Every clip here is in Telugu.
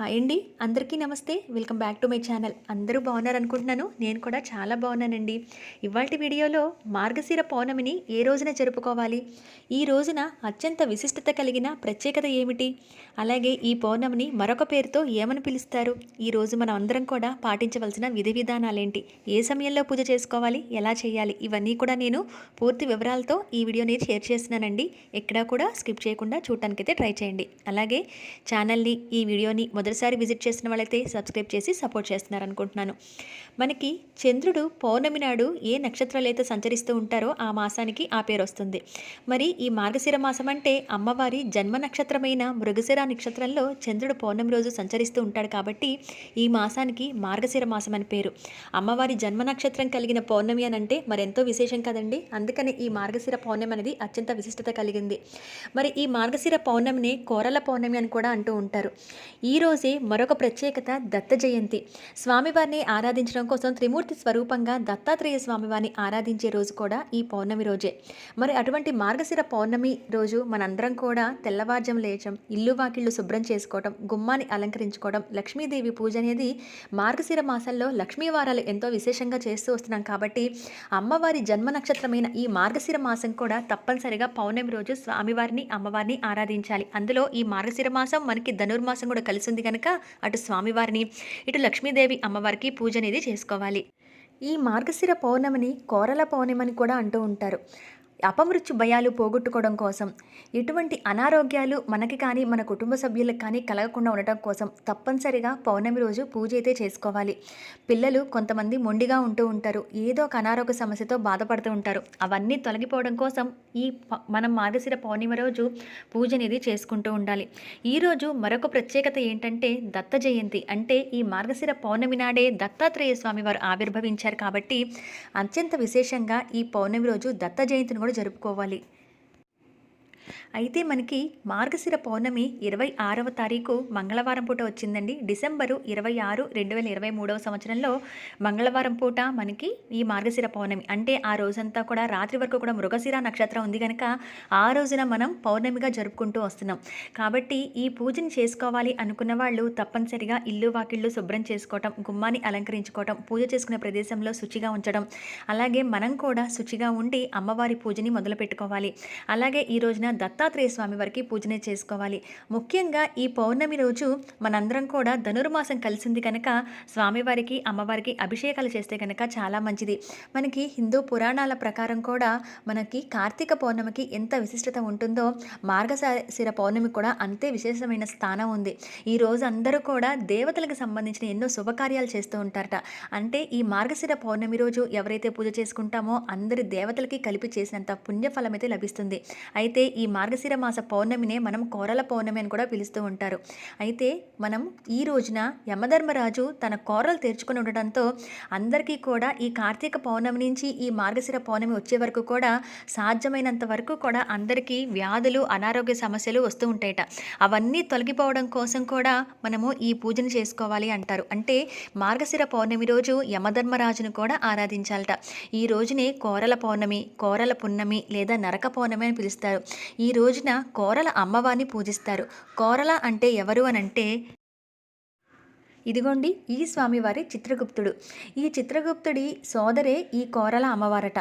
హాయ్ అండి. అందరికీ నమస్తే. Welcome back to my channel. అందరూ బాగున్నారు అనుకుంటున్నాను నేను కూడా చాలా బాగున్నానండి. ఇవాళ వీడియోలో మార్గశిర పౌర్ణమిని ఏ రోజున జరుపుకోవాలి? ఈ రోజున అత్యంత విశిష్టత కలిగిన ప్రత్యేకత ఏమిటి? అలాగే ఈ పౌర్ణమిని మరొక పేరుతో ఏమని పిలుస్తారు? ఈ రోజు మనం అందరం కూడా పాటించవలసిన విధి విధానాలేంటి? ఏ సమయంలో పూజ చేసుకోవాలి? ఎలా చేయాలి? ఇవన్నీ కూడా నేను పూర్తి వివరాలతో ఈ వీడియోని షేర్ చేస్తున్నానండి. ఎక్కడా కూడా స్కిప్ చేయకుండా చూడటానికైతే ట్రై చేయండి. అలాగే ఛానల్ని ఈ వీడియోని మొదటిసారి విజిట్ చేసిన వాళ్ళైతే సబ్స్క్రైబ్ చేసి సపోర్ట్ చేస్తున్నారు అనుకుంటున్నాను మనకి చంద్రుడు పౌర్ణమి నాడు ఏ నక్షత్రాలు అయితే సంచరిస్తూ ఉంటారో ఆ మాసానికి ఆ పేరు వస్తుంది. మరి ఈ మార్గశిర మాసం అంటే అమ్మవారి జన్మ నక్షత్రమైన మృగశిర నక్షత్రంలో చంద్రుడు పౌర్ణమి రోజు సంచరిస్తూ ఉంటాడు కాబట్టి ఈ మాసానికి మార్గశిర మాసం అని పేరు. అమ్మవారి జన్మ నక్షత్రం కలిగిన పౌర్ణమి అని అంటే మరెంతో విశేషం కదండి. అందుకని ఈ మార్గశిర పౌర్ణమి అనేది అత్యంత విశిష్టత కలిగింది. మరి ఈ మార్గశిర పౌర్ణమిని కోరల పౌర్ణమి అని కూడా అంటూ ఉంటారు. ఈ ఈరోజే మరొక ప్రత్యేకత దత్త జయంతి. స్వామివారిని ఆరాధించడం కోసం త్రిమూర్తి స్వరూపంగా దత్తాత్రేయ స్వామివారిని ఆరాధించే రోజు కూడా ఈ పౌర్ణమి రోజే. మరి అటువంటి మార్గశిర పౌర్ణమి రోజు మనందరం కూడా తెల్లవార్జం లేచం ఇల్లు వాకిళ్ళు శుభ్రం చేసుకోవడం గుమ్మాన్ని అలంకరించుకోవడం లక్ష్మీదేవి పూజ అనేది మార్గశిర మాసంలో లక్ష్మీ వారాలు ఎంతో విశేషంగా చేస్తూ వస్తున్నాం కాబట్టి అమ్మవారి జన్మ నక్షత్రమైన ఈ మార్గశిర మాసం కూడా తప్పనిసరిగా పౌర్ణమి రోజు స్వామివారిని అమ్మవారిని ఆరాధించాలి. అందులో ఈ మార్గశిర మాసం మనకి ధనుర్మాసం కూడా కలిసి ఉంటుంది కనుక అటు స్వామివారిని ఇటు లక్ష్మీదేవి అమ్మవారికి పూజ అనేది చేసుకోవాలి. ఈ మార్గశిర పౌర్ణమిని కోరల పౌర్ణమని కూడా అంటూ ఉంటారు. అపమృత్యు భయాలు పోగొట్టుకోవడం కోసం ఎటువంటి అనారోగ్యాలు మనకి కానీ మన కుటుంబ సభ్యులకు కానీ కలగకుండా ఉండటం కోసం తప్పనిసరిగా పౌర్ణమి రోజు పూజ అయితే చేసుకోవాలి. పిల్లలు కొంతమంది మొండిగా ఉంటూ ఉంటారు. ఏదో ఒక అనారోగ్య సమస్యతో బాధపడుతూ ఉంటారు. అవన్నీ తొలగిపోవడం కోసం ఈ మనం మార్గశిర పౌర్ణమి రోజు పూజ అనేది చేసుకుంటూ ఉండాలి. ఈరోజు మరొక ప్రత్యేకత ఏంటంటే దత్త జయంతి. అంటే ఈ మార్గశిర పౌర్ణమి నాడే దత్తాత్రేయ స్వామి వారు ఆవిర్భవించారు కాబట్టి అత్యంత విశేషంగా ఈ పౌర్ణమి రోజు దత్త జయంతిని కూడా జరుపుకోవాలి. అయితే మనకి మార్గశిర పౌర్ణమి ఇరవై ఆరవ తారీఖు మంగళవారం పూట వచ్చిందండి. డిసెంబరు ఇరవై ఆరు రెండు వేల ఇరవై మూడవ సంవత్సరంలో మంగళవారం పూట మనకి ఈ మార్గశిర పౌర్ణమి అంటే ఆ రోజంతా కూడా రాత్రి వరకు కూడా మృగశిర నక్షత్రం ఉంది కనుక ఆ రోజున మనం పౌర్ణమిగా జరుపుకుంటూ వస్తున్నాం. కాబట్టి ఈ పూజని చేసుకోవాలి అనుకున్న వాళ్ళు తప్పనిసరిగా ఇల్లు వాకిళ్ళు శుభ్రం చేసుకోవటం గుమ్మాన్ని అలంకరించుకోవటం పూజ చేసుకునే ప్రదేశంలో శుచిగా ఉంచడం అలాగే మనం కూడా శుచిగా ఉండి అమ్మవారి పూజని మొదలు పెట్టుకోవాలి అలాగే ఈ రోజున దత్తాత్రేయ స్వామి వారికి పూజనే చేసుకోవాలి. ముఖ్యంగా ఈ పౌర్ణమి రోజు మనందరం కూడా ధనుర్మాసం కలిసింది కనుక స్వామివారికి అమ్మవారికి అభిషేకాలు చేస్తే కనుక చాలా మంచిది. మనకి హిందూ పురాణాల ప్రకారం కూడా మనకి కార్తీక పౌర్ణమికి ఎంత విశిష్టత ఉంటుందో మార్గశిర పౌర్ణమి కూడా అంతే విశేషమైన స్థానం ఉంది. ఈ రోజు అందరూ కూడా దేవతలకు సంబంధించిన ఎన్నో శుభకార్యాలు చేస్తూ ఉంటారట. అంటే ఈ మార్గశిర పౌర్ణమి రోజు ఎవరైతే పూజ చేసుకుంటామో అందరి దేవతలకి కలిపి చేసినంత పుణ్యఫలం అయితే లభిస్తుంది. అయితే ఈ ఈ మార్గశిర మాస పౌర్ణమినే మనం కోరల పౌర్ణమి అని కూడా పిలుస్తూ ఉంటారు. అయితే మనం ఈ రోజున యమధర్మరాజు తన కోరలు తెరుచుకుని ఉండడంతో అందరికీ కూడా ఈ కార్తీక పౌర్ణమి నుంచి ఈ మార్గశిర పౌర్ణమి వచ్చే వరకు కూడా సాధ్యమైనంత వరకు కూడా అందరికీ వ్యాధులు అనారోగ్య సమస్యలు వస్తూ ఉంటాయట. అవన్నీ తొలగిపోవడం కోసం కూడా మనము ఈ పూజను చేసుకోవాలి అంటారు. అంటే మార్గశిర పౌర్ణమి రోజు యమధర్మరాజును కూడా ఆరాధించాలట. ఈ రోజునే కోరల పౌర్ణమి కోరల పున్నమి లేదా నరక పౌర్ణమి అని పిలుస్తారు. ఈ రోజున కోరల అమ్మవారిని పూజిస్తారు. కోరల అంటే ఎవరు అని అంటే ఇదిగోండి ఈ స్వామివారి చిత్రగుప్తుడు. ఈ చిత్రగుప్తుడి సోదరే ఈ కోరల అమ్మవారట.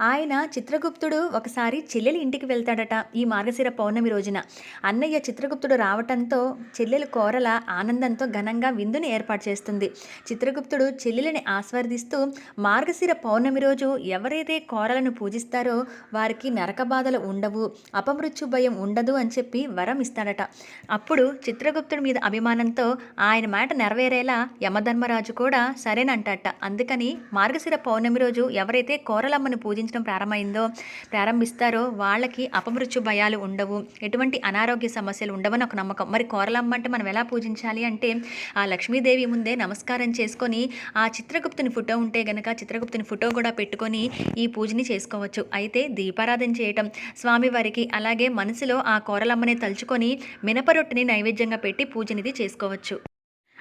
ఆయన చిత్రగుప్తుడు ఒకసారి చెల్లెలి ఇంటికి వెళ్తాడట ఈ మార్గశిర పౌర్ణమి రోజున. అన్నయ్య చిత్రగుప్తుడు రావటంతో చెల్లెలు కోరల ఆనందంతో ఘనంగా విందుని ఏర్పాటు చేస్తుంది. చిత్రగుప్తుడు చెల్లెలిని ఆస్వాదిస్తూ మార్గశిర పౌర్ణమి రోజు ఎవరైతే కోరలను పూజిస్తారో వారికి నరక బాధలు ఉండవు అపమృత్యు భయం ఉండదు అని చెప్పి వరం ఇస్తాడట. అప్పుడు చిత్రగుప్తుడి మీద అభిమానంతో ఆయన మాట నెరవేరేలా యమధర్మరాజు కూడా సరేనంటట. అందుకని మార్గశిర పౌర్ణమి రోజు ఎవరైతే కోరలమ్మను పూజించడం ప్రారంభమైందో ప్రారంభిస్తారో వాళ్ళకి అపమృత్యు భయాలు ఉండవు. ఎటువంటి అనారోగ్య సమస్యలు ఉండవని ఒక నమ్మకం. మరి కోరలమ్మ అంటే మనం ఎలా పూజించాలి అంటే ఆ లక్ష్మీదేవి ముందే నమస్కారం చేసుకొని ఆ చిత్రగుప్తుని ఫోటో ఉంటే గనక చిత్రగుప్తుని ఫోటో కూడా పెట్టుకొని ఈ పూజని చేసుకోవచ్చు. అయితే దీపారాధన చేయటం స్వామివారికి అలాగే మనసులో ఆ కోరలమ్మని తలుచుకొని మినపరొట్టిని నైవేద్యంగా పెట్టి పూజనిది చేసుకోవచ్చు.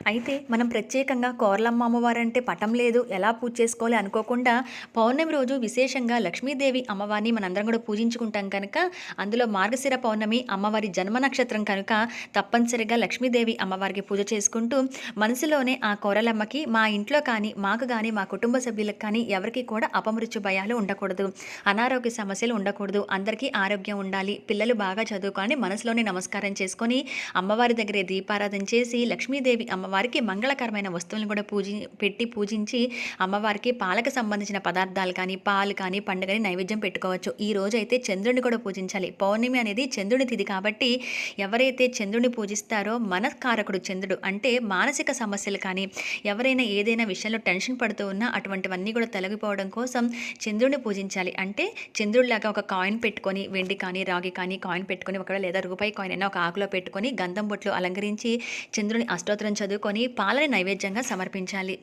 అయితే మనం ప్రత్యేకంగా కోరలమ్మ అమ్మవారంటే పటం లేదు. ఎలా పూజ చేసుకోవాలి అనుకోకుండా పౌర్ణమి రోజు విశేషంగా లక్ష్మీదేవి అమ్మవారిని మనందరం కూడా పూజించుకుంటాం కనుక అందులో మార్గశిర పౌర్ణమి అమ్మవారి జన్మ నక్షత్రం కనుక తప్పనిసరిగా లక్ష్మీదేవి అమ్మవారికి పూజ చేసుకుంటూ మనసులోనే ఆ కోరలమ్మకి మా ఇంట్లో కానీ మాకు కానీ మా కుటుంబ సభ్యులకు కానీ ఎవరికి కూడా అపమృత్యు భయాలు ఉండకూడదు. అనారోగ్య సమస్యలు ఉండకూడదు. అందరికీ ఆరోగ్యం ఉండాలి. పిల్లలు బాగా చదువుకొని మనసులోనే నమస్కారం చేసుకొని అమ్మవారి దగ్గరే దీపారాధన చేసి లక్ష్మీదేవి వారికి మంగళకరమైన వస్తువులను కూడా పూజి పెట్టి పూజించి అమ్మవారికి పాలకు సంబంధించిన పదార్థాలు కానీ పాలు కానీ పండుగని నైవేద్యం పెట్టుకోవచ్చు. ఈ రోజు అయితే చంద్రుడిని కూడా పూజించాలి. పౌర్ణమి అనేది చంద్రుడి తిథి కాబట్టి ఎవరైతే చంద్రుడిని పూజిస్తారో మనకారకుడు చంద్రుడు అంటే మానసిక సమస్యలు కానీ ఎవరైనా ఏదైనా విషయంలో టెన్షన్ పడుతూ ఉన్నా అటువంటివన్నీ కూడా తొలగిపోవడం కోసం చంద్రుడిని పూజించాలి. అంటే చంద్రుడిలాగా ఒక కాయిన్ పెట్టుకొని వెండి కానీ రాగి కానీ కాయిన్ పెట్టుకొని ఒకవేళ లేదా రూపాయి కాయిన్ అయినా ఒక ఆకులో పెట్టుకొని గంధం బొట్లు అలంకరించి చంద్రుని అష్టోత్తరం చదువుకొని పాలని నైవేద్యంగా సమర్పించాలి.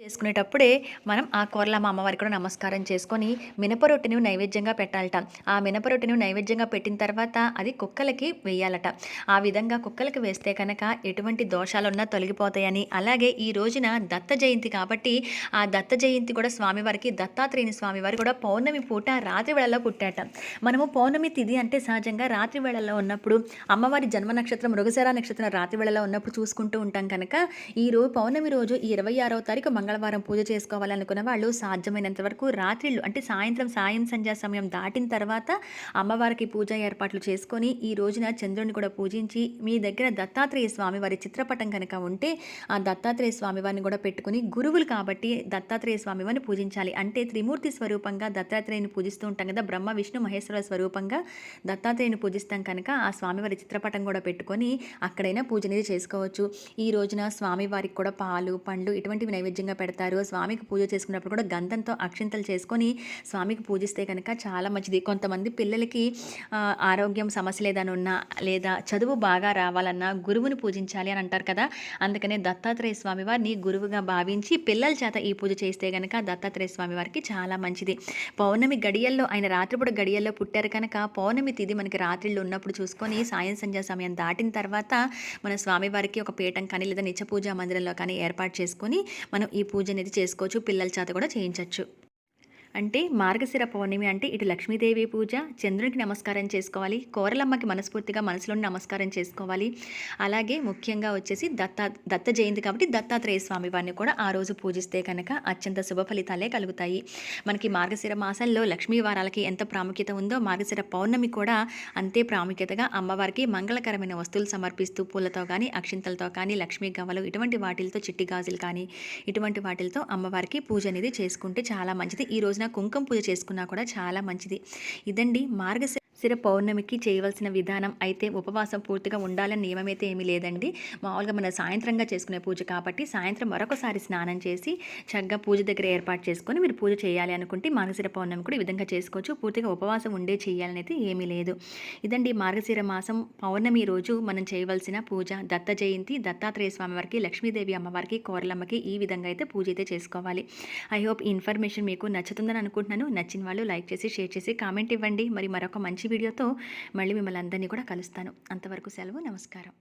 చేసుకునేటప్పుడే మనం ఆ కోరలమ్మ అమ్మవారికి కూడా నమస్కారం చేసుకొని మినప రొట్టెని నైవేద్యంగా పెట్టాలట. ఆ మినప రొట్టెని నైవేద్యంగా పెట్టిన తర్వాత అది కుక్కలకి వేయాలట. ఆ విధంగా కుక్కలకి వేస్తే కనుక ఎటువంటి దోషాలున్నా తొలగిపోతాయని. అలాగే ఈ రోజున దత్త జయంతి కాబట్టి ఆ దత్త జయంతి కూడా స్వామివారికి దత్తాత్రేయుని స్వామివారి కూడా పౌర్ణమి పూట రాత్రి వేళల్లో పుట్టాట మనము పౌర్ణమి తిథి అంటే సహజంగా రాత్రి వేళల్లో ఉన్నప్పుడు అమ్మవారి జన్మ నక్షత్రం మృగశరా నక్షత్రం రాత్రి వేళల్లో ఉన్నప్పుడు చూసుకుంటూ ఉంటాం కనుక ఈ రోజు పౌర్ణమి రోజు ఈ ఇరవై ఆరో తారీఖు మంగళవారం పూజ చేసుకోవాలనుకున్న వాళ్ళు సాధ్యమైనంత వరకు రాత్రిళ్ళు అంటే సాయంత్రం సాయం సంధ్యా సమయం దాటిన తర్వాత అమ్మవారికి పూజ ఏర్పాట్లు చేసుకొని ఈ రోజున చంద్రుని కూడా పూజించి మీ దగ్గర దత్తాత్రేయ స్వామి వారి చిత్రపటం కనుక ఉంటే ఆ దత్తాత్రేయ స్వామి వారిని కూడా పెట్టుకుని గురువులు కాబట్టి దత్తాత్రేయ స్వామి వారిని పూజించాలి. అంటే త్రిమూర్తి స్వరూపంగా దత్తాత్రేయుని పూజిస్తూ ఉంటాం కదా బ్రహ్మ విష్ణు మహేశ్వర స్వరూపంగా దత్తాత్రేయుని పూజిస్తాం కనుక ఆ స్వామివారి చిత్రపటం కూడా పెట్టుకొని అక్కడైనా పూజ అనేది చేసుకోవచ్చు. ఈ రోజున స్వామివారికి కూడా పాలు పండ్లు ఇటువంటివి నైవేద్యంగా పెడతారు. స్వామికి పూజ చేసుకున్నప్పుడు కూడా గంధంతో అక్షింతలు చేసుకొని స్వామికి పూజిస్తే కనుక చాలా మంచిది. కొంతమంది పిల్లలకి ఆరోగ్యం సమస్య లేదని ఉన్నా లేదా చదువు బాగా రావాలన్నా గురువుని పూజించాలి అని అంటారు కదా. అందుకనే దత్తాత్రేయ స్వామి వారిని గురువుగా భావించి పిల్లల చేత ఈ పూజ చేస్తే కనుక దత్తాత్రేయ స్వామి వారికి చాలా మంచిది. పౌర్ణమి గడియల్లో ఆయన రాత్రిపూట గడియల్లో పుట్టారు కనుక పౌర్ణమి తిది మనకి రాత్రిళ్ళు ఉన్నప్పుడు చూసుకొని సాయం సంధ్యా సమయం దాటిన తర్వాత మన స్వామివారికి ఒక పీఠం కానీ లేదా నిత్య పూజా మందిరంలో కానీ ఏర్పాటు చేసుకొని మనం ఈ పూజ అనేది చేసుకోవచ్చు పిల్లల చేత కూడా చేయించవచ్చు అంటే మార్గశిర పౌర్ణమి అంటే ఇటు లక్ష్మీదేవి పూజ చంద్రునికి నమస్కారం చేసుకోవాలి కోరలమ్మకి మనస్ఫూర్తిగా మనసులోని నమస్కారం చేసుకోవాలి. అలాగే ముఖ్యంగా వచ్చేసి దత్తా దత్త జయంతి కాబట్టి దత్తాత్రేయ స్వామి వారిని కూడా ఆ రోజు పూజిస్తే కనుక అత్యంత శుభ ఫలితాలే కలుగుతాయి. మనకి మార్గశిర మాసంలో లక్ష్మీ వారాలకి ఎంత ప్రాముఖ్యత ఉందో మార్గశిర పౌర్ణమి కూడా అంతే ప్రాముఖ్యతగా అమ్మవారికి మంగళకరమైన వస్తువులు సమర్పిస్తూ పూలతో కానీ అక్షింతలతో కానీ లక్ష్మీ గవ్వలు ఇటువంటి వాటిలతో చిట్టి గాజులు కానీ ఇటువంటి వాటిలతో అమ్మవారికి పూజ అనేది చేసుకుంటే చాలా మంచిది. ఈ రోజున కుంకుమ పూజ చేసుకున్నా కూడా చాలా మంచిది. ఇదండి మార్గశ శిర పౌర్ణమికి చేయవలసిన విధానం అయితే ఉపవాసం పూర్తిగా ఉండాలని నియమం అయితే ఏమీ లేదండి. మామూలుగా మన సాయంత్రంగా చేసుకునే పూజ కాబట్టి సాయంత్రం మరొకసారి స్నానం చేసి చక్కగా పూజ దగ్గర ఏర్పాటు చేసుకొని మీరు పూజ చేయాలి అనుకుంటే మార్గశిర పౌర్ణమి కూడా ఈ విధంగా చేసుకోవచ్చు. పూర్తిగా ఉపవాసం ఉండే చేయాలని అయితే ఏమీ లేదు. ఇదండి మార్గశిర మాసం. పౌర్ణమి రోజు మనం చేయవలసిన పూజ. దత్త జయంతి దత్తాత్రేయ స్వామివారికి లక్ష్మీదేవి అమ్మవారికి కోరలమ్మకి ఈ విధంగా అయితే పూజ అయితే చేసుకోవాలి. ఐ హోప్ ఈ ఇన్ఫర్మేషన్ మీకు నచ్చుతుందని అనుకుంటున్నాను. నచ్చిన వాళ్ళు లైక్ చేసి షేర్ చేసి కామెంట్ ఇవ్వండి. మరి మరొక మంచి వీడియోతో మళ్ళీ మిమ్మల్ని అందరినీ కూడా కలుస్తాను. అంతవరకు సెలవు నమస్కారం.